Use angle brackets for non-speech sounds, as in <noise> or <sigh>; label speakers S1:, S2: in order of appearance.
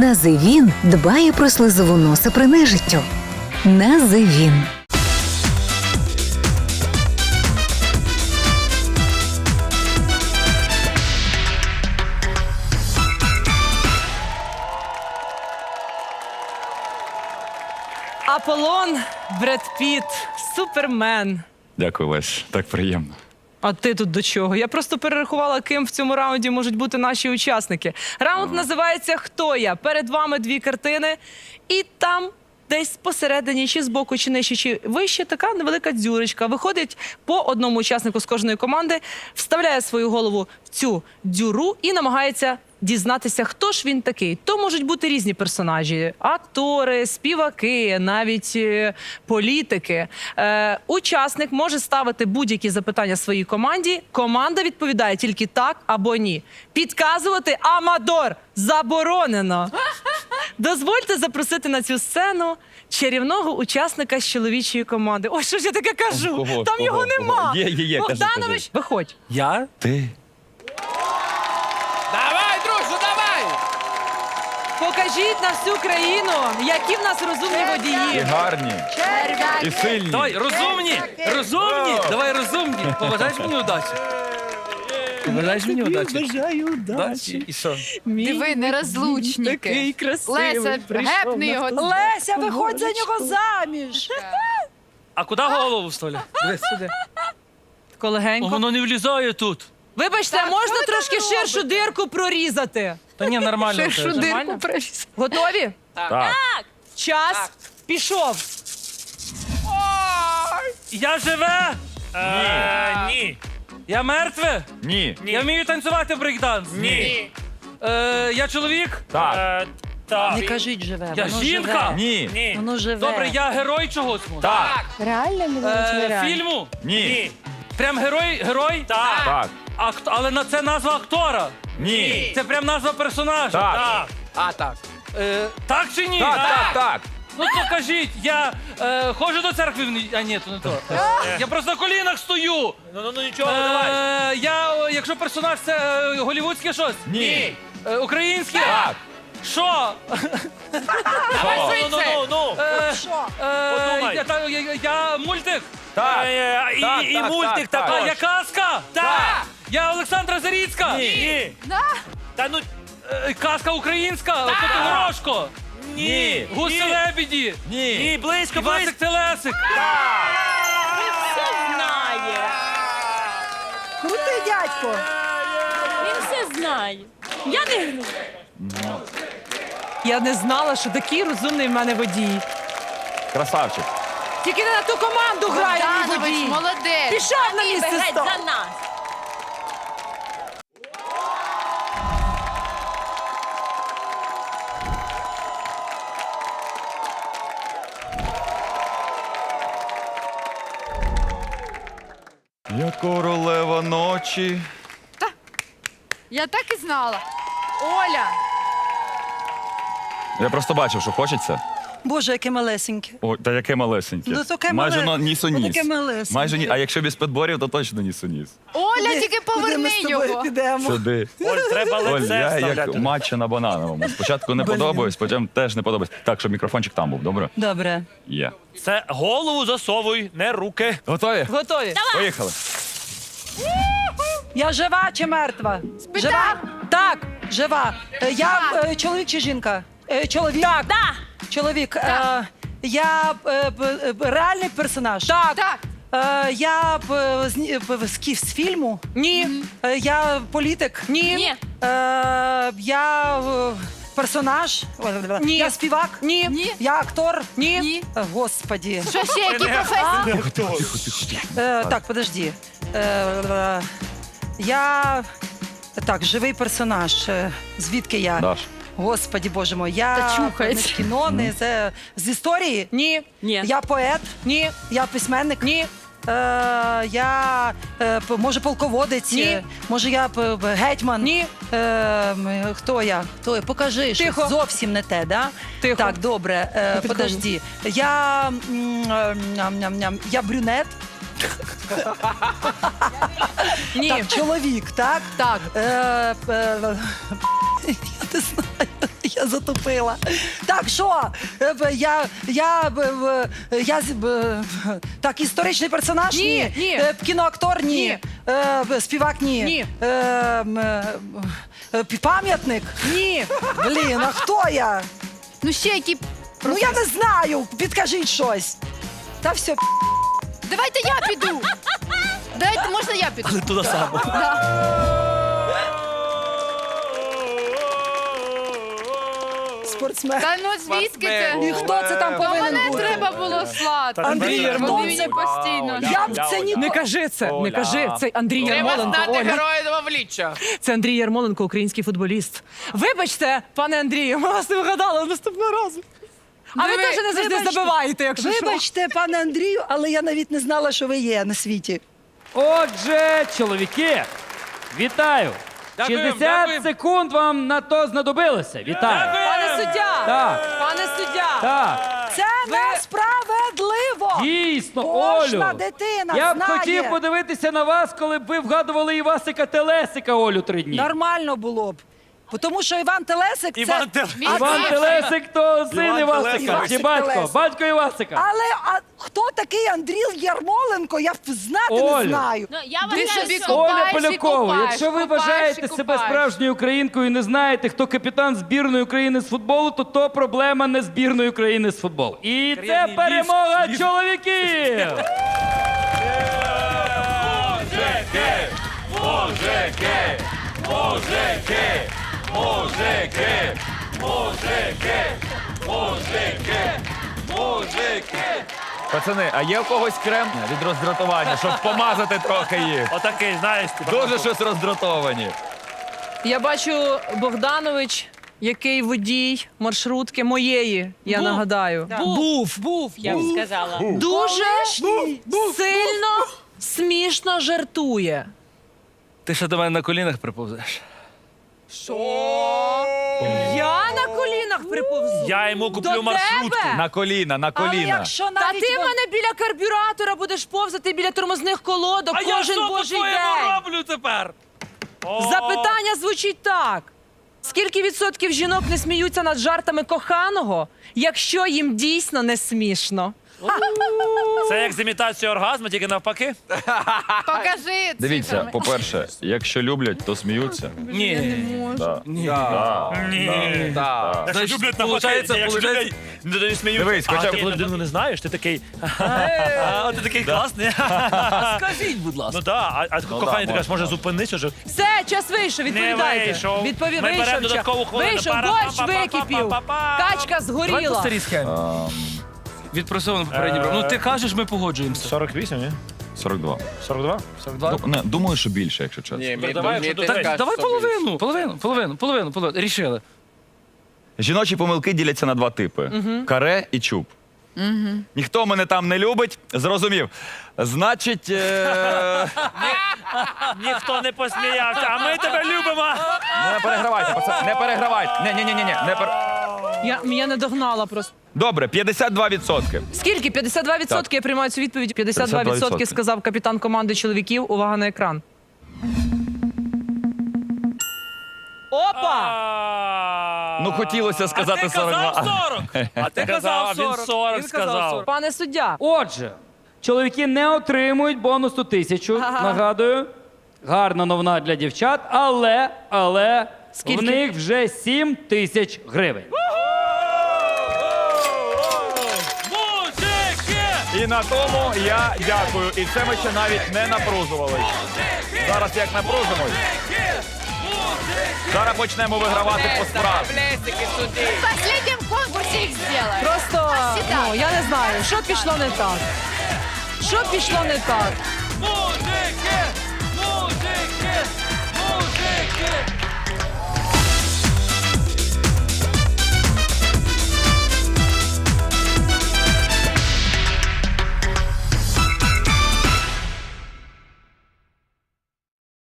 S1: Називін дбає про слизову носа при нежиттю. Називін.
S2: Аполлон, Бред Піт, Супермен.
S3: Дякую, Лесь. Так приємно.
S2: А ти тут до чого? Я просто перерахувала, ким в цьому раунді можуть бути наші учасники. Раунд називається Хто я? Перед вами дві картини, і там. Десь посередині, чи збоку, чи нижче, чи вище, така невелика дзюрочка. Виходить по одному учаснику з кожної команди, вставляє свою голову в цю дзюру і намагається дізнатися, хто ж він такий. То можуть бути різні персонажі: актори, співаки, навіть е, політики. Е, учасник може ставити будь-які запитання своїй команді. Команда відповідає тільки так або ні. Підказувати Амадор заборонено. <gasps> <gasps> Дозвольте запросити на цю сцену чарівного учасника з чоловічої команди. Ой, що ж я таке кажу?
S3: Кого?
S2: Там
S3: Кого?
S2: його
S3: Кого?
S2: нема.
S3: Є, є, є, кажи,
S2: Богданович,
S3: кажи.
S2: виходь.
S4: Я?
S3: Ти?
S5: Давай, друже, давай!
S2: Покажіть на всю країну, які в нас розумні
S3: І
S2: водії.
S3: гарні, і сильні.
S4: Давай, розумні! Розумні! Давай розумні! Побажаєш мені удачі? Побажаєш мені удачі?
S2: Бажаю
S4: Удачі. І що?
S6: Диви, нерозлучники.
S2: Такий красивий.
S6: Леся, гепни його.
S2: Леся, виходь за нього заміж.
S4: А куди голову вставля? Дивись сюди. О,
S2: Колегенько.
S4: воно не влізає тут.
S2: Вибачте, а можна трошки ширшу дирку прорізати?
S4: Та ні, нормально.
S6: Ширшу
S4: все.
S2: нормально?
S6: дирку прорізав.
S2: Готові?
S3: Так.
S2: Час пішов.
S4: Я живе? Е, Ні. Я мертве?
S3: Ні.
S4: Я вмію танцювати брейкданс? Ні. Е, я чоловік?
S3: Так.
S2: Не кажіть живе.
S4: Я
S2: воно
S4: жінка?
S2: живе.
S3: Ні.
S2: Воно живе.
S4: Добре, я герой чогось.
S3: Так.
S6: Реально
S4: Е, фільму?
S3: Ні.
S4: Прям герой? Герой? Так.
S3: Так.
S4: Акт... Але на це назва актора.
S3: Ні.
S4: Це прям назва персонажа.
S3: Так.
S5: А, так.
S4: Е, так чи ні?
S3: Так, так, так.
S4: Ну то кажіть, я е, ходжу до церкви в ні- А ні, то не то. <laughs> Я просто на колінах стою. Ну, ну, ну нічого, давай. Я, е, якщо персонаж це е, голівудське щось?
S3: Ні.
S4: Е, українське?
S3: Так.
S4: Що? <laughs>
S5: Давай,
S4: Ну, ну, ну. Е, е,
S5: Подумай.
S4: я, та- я, я мультик.
S3: Так.
S4: І,
S3: Так,
S4: і
S3: так,
S4: мультик
S3: так, так.
S4: Я казка? Так. Я Олександра Заріцька? Ні. Та ну. е, Казка українська? Котигорошко?
S3: Ні.
S4: Гуси лебіді?
S3: Ні.
S4: Ні, близько, Івасик Телесик.
S2: Крутий дядько.
S7: Він все знає. Я не
S2: Я не знала, що такий розумний в мене водій.
S3: Красавчик.
S2: Тільки не на ту команду грає мій
S6: Богданович,
S2: водій.
S6: молодець.
S2: Пішов на місце
S7: геть
S2: сто.
S7: за нас.
S3: Я королева ночі.
S6: Я так і знала. Оля.
S3: Я просто бачив, що хочеться.
S8: Боже, яке малесеньке.
S3: О, та яке малесеньке.
S8: Ну, таке
S3: Майже
S8: мале-
S3: на ніс у
S8: ну,
S3: ніс.
S8: таке малесеньке.
S3: Майже ні. А якщо без підборів, то точно ніс у ніс.
S6: Оля, тільки поверни його.
S8: підемо?
S3: Сюди.
S5: Оль, треба
S3: Оль,
S5: лице
S3: я як
S5: вставляти.
S3: матча на банановому. Спочатку не подобаюсь, потім теж не подобаюсь. Так, щоб мікрофончик там був, добре?
S8: Добре.
S3: Є.
S5: Це голову засовуй, не руки.
S3: Готові?
S2: Готові?
S3: Поїхали.
S8: Я жива чи мертва? Жива? Так, жива. Е, Я е, чоловік чи жінка? Е, Чоловік. Так.
S7: Да.
S8: Чоловік. Е, Я е, б- е, реальний персонаж.
S2: Так.
S6: Так,
S8: Е, Я б, е, з, б- з, кі- з фільму.
S2: Ні.
S8: Е, Я політик.
S2: Ні.
S7: Ні.
S8: Е, Я е, персонаж.
S2: Ні.
S8: Я співак.
S2: Ні.
S6: ні,
S8: Я актор.
S2: Ні.
S6: ні.
S8: Е, Господі.
S6: Що ще, які професії?
S8: Е, так, подожди. Е, е, я. Так, живий персонаж. Е, Звідки я?
S3: Даш.
S8: Господі Боже мой, я
S6: Та
S8: не з кіно, не з, з історії.
S2: Ні.
S7: Ні.
S8: Я поет,
S2: Ні.
S8: я письменник.
S2: Ні.
S8: Е, я е, п- може полководець.
S2: Ні.
S8: е, Може, я п- гетьман.
S2: Ні.
S8: Е, м, хто я? Хто я? Покажи, що
S2: Тихо.
S8: зовсім не те, да?
S2: Тихо.
S8: Так, добре. Е, подожди. Я, м, е, ням-ням-ням, я брюнет.
S2: Ні.
S8: Так, чоловік, так?
S6: Так.
S8: Е, е, <laughs> я не знаю. Я затупила. Так, що? Е, Я, я, я, з- так, історичний персонаж?
S6: Ні, ні.
S8: Е, Кіноактор? Ні.
S6: Ні.
S8: Е, співак? Ні.
S6: Ні.
S8: Пам'ятник?
S6: Ні.
S8: Блін, а хто я?
S6: Ну ще які.
S8: Ну я не знаю, підкажіть щось. Та все, п***.
S6: Давайте я піду. Дайте, можна я піду?
S4: Але туди саме.
S8: Спортсмен.
S6: Та ну звідки це?
S8: І хто це там
S6: Та
S8: повинен
S6: мене
S8: бути?
S6: треба було слати.
S8: Андрій
S6: Вони мені постійно.
S8: Я б це ні...
S2: Не кажи це, не кажи. Це Андрій
S5: Треба
S2: Ярмоленко.
S5: знати
S2: Оля.
S5: героя в обличчя.
S2: Це Андрій Ярмоленко, український футболіст. Вибачте, пане Андрію, ми вас не вгадали наступного разу. А ви
S8: Диви-
S2: теж не завжди
S8: вибачте.
S2: забиваєте, якщо що.
S8: Вибачте, пане Андрію, але я навіть не знала, що ви є на світі.
S9: Отже, чоловіки, вітаю!
S4: Дякуємо,
S9: 60
S4: дякуємо.
S9: секунд вам на то знадобилося. Вітаю!
S2: Пане суддя!
S9: Так,
S2: Пане суддя!
S9: так,
S8: Це несправедливо!
S9: дійсно,
S8: Кожна
S9: Олю.
S8: дитина
S9: Я б
S8: знає.
S9: хотів подивитися на вас, коли б ви вгадували Івасика Телесика Олю три дні.
S8: Нормально було б. Тому що Іван Телесик це...
S4: Іван Телесик.
S9: Іван Телесик то син
S4: Іван
S9: Івасика,
S4: Телесик.
S9: чи батько?
S8: Телесик.
S9: Батько Івасика.
S8: Але а хто такий Андрій Ярмоленко? Я знати
S9: Олю.
S8: не знаю.
S7: Ну, я
S6: Ти
S7: вважаю,
S6: собі
S7: що-
S6: купаєш
S9: Оля
S6: і
S9: Полякова,
S6: купаєш,
S9: якщо ви
S6: купаєш і
S9: вважаєте себе
S6: купаєш.
S9: справжньою українкою і не знаєте, хто капітан збірної України з футболу, то то проблема не збірної України з футболу. І це
S4: Кар'єрний
S9: перемога
S4: ліфт.
S9: чоловіків.
S3: Пацани, а є у когось крем від роздратування, щоб помазати трохи їх?
S4: Отакий, знаєш, типу.
S3: Дуже щось роздратовані.
S2: Я бачу Богданович, який водій маршрутки моєї, я нагадаю. Був.
S7: Був, я б сказала.
S2: Дуже сильно смішно жартує.
S4: Ти ще до мене на колінах приповзеш.
S2: Я на колінах приповзу.
S4: Я йому куплю
S2: До
S4: маршрутку.
S2: тебе?
S3: На коліна, на
S8: Але
S3: коліна.
S8: якщо
S2: Та
S8: навіть
S2: ти в мене біля карбюратора будеш повзати біля тормозних колодок
S4: А я
S2: кожен
S4: що
S2: божий
S4: по-твоєму
S2: день.
S4: роблю тепер? О,
S2: Запитання звучить так: скільки відсотків жінок не сміються над жартами коханого, якщо їм дійсно не смішно?
S4: Це як з імітацією оргазму, тільки навпаки?
S6: Покажи
S3: Дивіться,
S6: цифрами.
S3: по-перше, якщо люблять, то сміються.
S4: Ні.
S3: Да.
S4: Ні.
S5: Так.
S4: Значить, получається, получається...
S3: Дивись, хоча
S4: коли людину не знаєш, ти такий. А, ти такий класний. <laughs> Скажіть, будь ласка. Ну так, а, а коханий ти кажеш, може зупинись уже.
S2: Все, час вийшов, відповідайте.
S4: вийшов.
S2: Відпові...
S4: Ми беремо
S2: Вийшов,
S4: додаткову хвилину.
S2: вийшов,
S4: Пара-
S2: борщ
S4: па- па- па-
S2: википів,
S4: па- па-
S2: качка згоріла.
S4: схемі. Відпрацьовано попередній брав. Ну ти кажеш, ми погоджуємося.
S9: 48, ні?
S3: 42.
S9: 42?
S3: Ну, не, думаю, що більше, якщо чесно.
S5: Ні,
S4: Ну,
S5: мій-
S4: давай,
S5: мій
S4: якщо
S5: ти
S4: так,
S5: скажеш,
S4: давай
S5: що
S4: половину, половину, половину, половину, половину. Рішили.
S3: Жіночі помилки діляться на два типи: каре і чуб. Ніхто мене там не любить, зрозумів. Значить, е...
S4: Ніхто не посміявся, а ми тебе любимо.
S3: не перегравайте, пацан, не перегравайте. Ні, ні, ні, ні, не пер...
S2: Я, я не догнала просто.
S3: Добре, 52%.
S2: Скільки? 52%
S3: Так.
S2: я приймаю цю відповідь. 52%,
S3: 52%.
S2: сказав капітан команди чоловіків. Увага на екран. Опа!
S3: Ну, хотілося сказати
S4: а ти казав 40. <laughs> А ти казав 40. Він 40 сказав.
S2: Пане суддя,
S9: Отже, чоловіки не отримують бонусу тисячу. Нагадую. Гарна новина для дівчат, але, але
S2: Скільки?
S9: в них вже 7 тисяч гривень.
S3: І на тому я дякую. І це ми ще навіть не напружували. Зараз як напружимось, зараз почнемо вигравати по справі.
S6: В последнем конкурсе их
S2: просто ну я не знаю, що пішло не так. Що пішло не так?